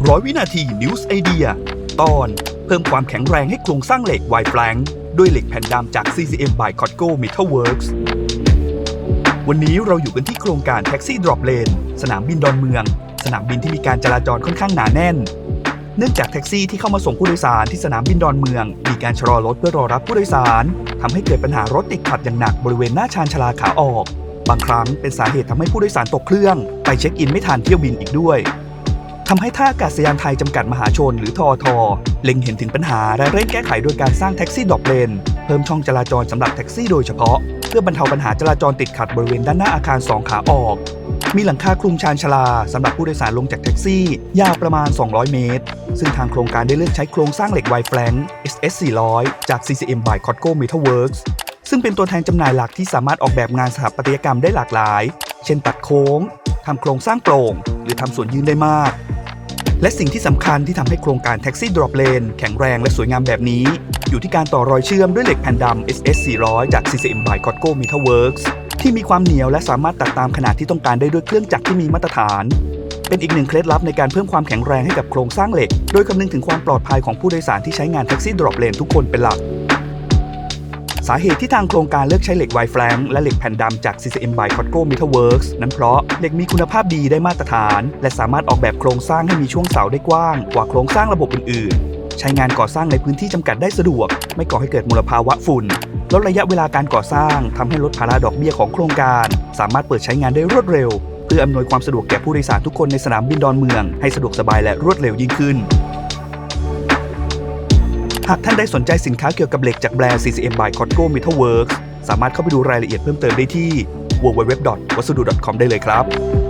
100 วินาที News Idea ตอน เพิ่มความแข็งแรงให้โครงสร้างเหล็กไวแฟลงด้วยเหล็กแผ่นดำจาก CCM by Cotco Metal Works วันนี้เราอยู่กันที่โครงการแท็กซี่ดรอปเลนสนามบินดอนเมือง สนามบินที่มีการจราจรค่อนข้างหนาแน่น เนื่องจากแท็กซี่ที่เข้ามาส่งผู้โดยสารที่สนามบินดอนเมือง มีการชะลอรถเพื่อรอรับผู้โดยสารทำให้เกิดปัญหารถติดขัดอย่างหนักบริเวณหน้าชานชลาขาออก บางครั้งเป็นสาเหตุทำให้ผู้โดยสารตกเครื่อง ไปเช็คอินไม่ทันเที่ยวบินอีกด้วย ทำให้ท่าอากาศยานไทยจำกัดมหาชนหรือทอทเล็งเห็นถึงปัญหาและเร่งแก้ไขโดยการสร้างแท็กซี่ดรอปเลน เพิ่มช่องจราจรสำหรับแท็กซี่โดยเฉพาะ เพื่อบรรเทาปัญหาจราจรติดขัดบริเวณด้านหน้าอาคารสองขาออก มีหลังคาคลุมชานชลาสำหรับผู้โดยสารลงจากแท็กซี่ ยาวประมาณ 200 เมตร ซึ่งทางโครงการได้เลือกใช้โครงสร้างเหล็กไวแฟลง SS 400จาก CCM by Cotco Metal Works ซึ่งเป็นตัวแทนจำหน่ายหลักที่สามารถออกแบบงานสถาปัตยกรรมได้หลากหลาย เช่นตัดโค้งทำโครงสร้างโปร่ง หรือทำส่วนยืนได้มาก และสิ่งที่สำคัญที่ทำให้โครงการแท็กซี่ดรอปเลนแข็งแรงและสวยงามแบบนี้ อยู่ที่การต่อรอยเชื่อมด้วยเหล็กแผ่นดำ SS 400 จาก CCM by Cotco Metal Works ที่มีความเหนียวและสามารถตัดตามขนาดที่ต้องการได้ด้วยเครื่องจักรที่มีมาตรฐาน เป็นอีกหนึ่งเคล็ดลับในการเพิ่มความแข็งแรงให้กับโครงสร้างเหล็ก โดยคำนึงถึงความปลอดภัยของผู้โดยสารที่ใช้งานแท็กซี่ดรอปเลนทุกคนเป็นหลัก สาเหตุที่ทางโครงการเลือกใช้เหล็กไวแฟลงและเหล็กแผ่นดำจาก CCM by Cotco Metal Works นั้นเพราะเหล็กมีคุณภาพดีได้มาตรฐาน และสามารถออกแบบโครงสร้างให้มีช่วงเสาได้กว้างกว่าโครงสร้างระบบอื่นๆ ใช้งานก่อสร้างในพื้นที่จำกัดได้สะดวก ไม่ก่อให้เกิดมลภาวะฝุ่นลดระยะเวลาการก่อสร้างทำให้ลดภาระดอกเบี้ยของโครงการ สามารถเปิดใช้งานได้รวดเร็ว เพื่ออำนวยความสะดวกแก่ผู้โดยสารทุกคนในสนามบินดอนเมือง ให้สะดวกสบายและรวดเร็วยิ่งขึ้นากท่านได้สนใจสินค้าเกี่ยวกับเหล็กจากแบรนด์ CCM by Cotco Metal Works สามารถเข้าไปดูรายละเอียดเพิ่มเติมได้ที่ www.wasudu.com ได้เลยครับ